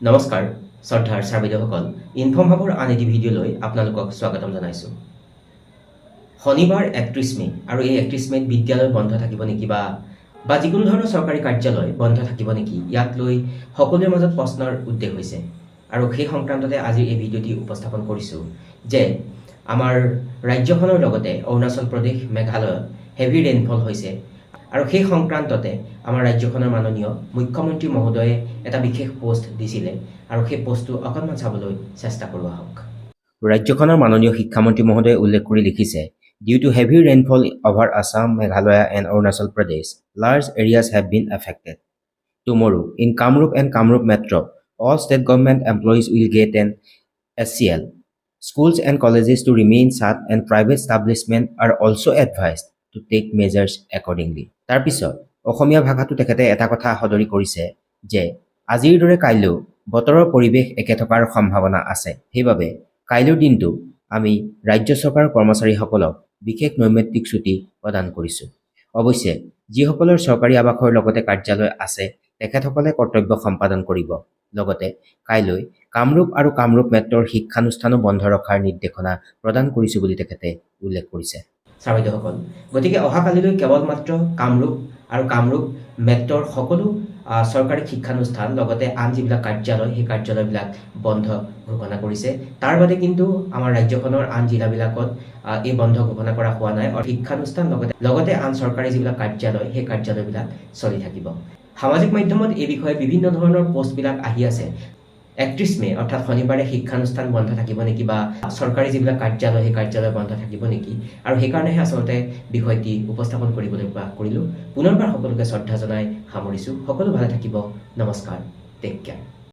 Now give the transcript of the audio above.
নমস্কাৰ, শ্ৰদ্ধাৰ sir বাইদেউসকল inform হাবৰ আন এটি ভিডিঅ'লৈ আপোনালোকক স্বাগতম জনাইছোঁ। শনিবাৰ একত্ৰিছ মে' আৰু এই একত্ৰিছ মে'ত বিদ্যালয় বন্ধ থাকিব নেকি বা বা যিকোনো ধৰণৰ চৰকাৰী কাৰ্যালয় বন্ধ থাকিব নেকি, ইয়াক লৈ সকলোৰে মাজত প্ৰশ্নৰ উদ্বেগ হৈছে। আৰু সেই সংক্ৰান্ততে আজিৰ এই ভিডিঅ'টি উপস্থাপন কৰিছোঁ যে, আমাৰ ৰাজ্যখনৰ লগতে অৰুণাচল প্ৰদেশ মেঘালয়ত হেভি ৰেইনফল হৈছে। আৰু সেই সংক্ৰান্ততে আমাৰ ৰাজ্যখনৰ মাননীয় মুখ্যমন্ত্ৰী মহোদয়ে এটা বিশেষ পোষ্ট দিছিলে আৰু সেই পোষ্টটো অকণমান চাবলৈ চেষ্টা কৰোঁ আহক। ৰাজ্যখনৰ মাননীয় শিক্ষামন্ত্ৰী মহোদয়ে উল্লেখ কৰি লিখিছে due to heavy rainfall over Assam Meghalaya and Arunachal Pradesh large areas have been affected tomorrow in Kamrup and Kamrup metro' all state government employees will get N S C L Schools and colleges to remain shut and private establishment are also advised. To take measures accordingly. তাৰপিছত অসমীয়া ভাষাটো তেখেতে এটা কথা সদৰি কৰিছে যে, আজিৰ দৰে কাইলৈও বতৰৰ পৰিৱেশ একে থকাৰ সম্ভাৱনা আছে। সেইবাবে, কাইলৈৰ দিনটো আমি ৰাজ্য চৰকাৰৰ কৰ্মচাৰীসকলক বিশেষ নৈমিত্তিক ছুটী প্ৰদান কৰিছোঁ। অৱশ্যে, যিসকলৰ চৰকাৰী আৱাসৰ লগতে কাৰ্যালয় আছে, তেখেতসকলে কৰ্তব্য সম্পাদন কৰিব। লগতে, কাইলৈ কামৰূপ আৰু কামৰূপ মেট্ৰৰ শিক্ষানুষ্ঠানো বন্ধ ৰখাৰ নিৰ্দেশনা প্ৰদান কৰিছোঁ বুলি তেখেতে উল্লেখ কৰিছে। বাইদেউসকল গতিকে অহাকালিলৈ কেৱল মাত্ৰ কামৰূপ আৰু কামৰূপ মেট্ৰৰ সকলো চৰকাৰী শিক্ষানুষ্ঠান লগতে আন যিবিলাক কাৰ্যালয় সেই কাৰ্যালয়বিলাক বন্ধ ঘোষণা কৰিছে। তাৰ বাদে কিন্তু আমাৰ ৰাজ্যখনৰ আন জিলাবিলাকত এই বন্ধ ঘোষণা কৰা হোৱা নাই। আৰু শিক্ষানুষ্ঠান লগতে লগতে আন চৰকাৰী যিবিলাক কাৰ্যালয় সেই কাৰ্যালয়বিলাক চলি থাকিব। সামাজিক মাধ্যমত এই বিষয়ে বিভিন্ন ধৰণৰ পষ্টবিলাক আহি আছে। একত্ৰিছ মে' অৰ্থাৎ শনিবাৰে শিক্ষানুষ্ঠান বন্ধ থাকিব নেকি বা চৰকাৰী যিবিলাক কাৰ্যালয় সেই কাৰ্যালয় বন্ধ থাকিব নেকি? আৰু সেইকাৰণেহে আচলতে বিষয়টি উপস্থাপন কৰিবলৈ প্ৰয়াস কৰিলোঁ। পুনৰবাৰ সকলোকে শ্ৰদ্ধা জনাই সামৰিছোঁ। সকলো ভালে থাকিব। নমস্কাৰ। Take care.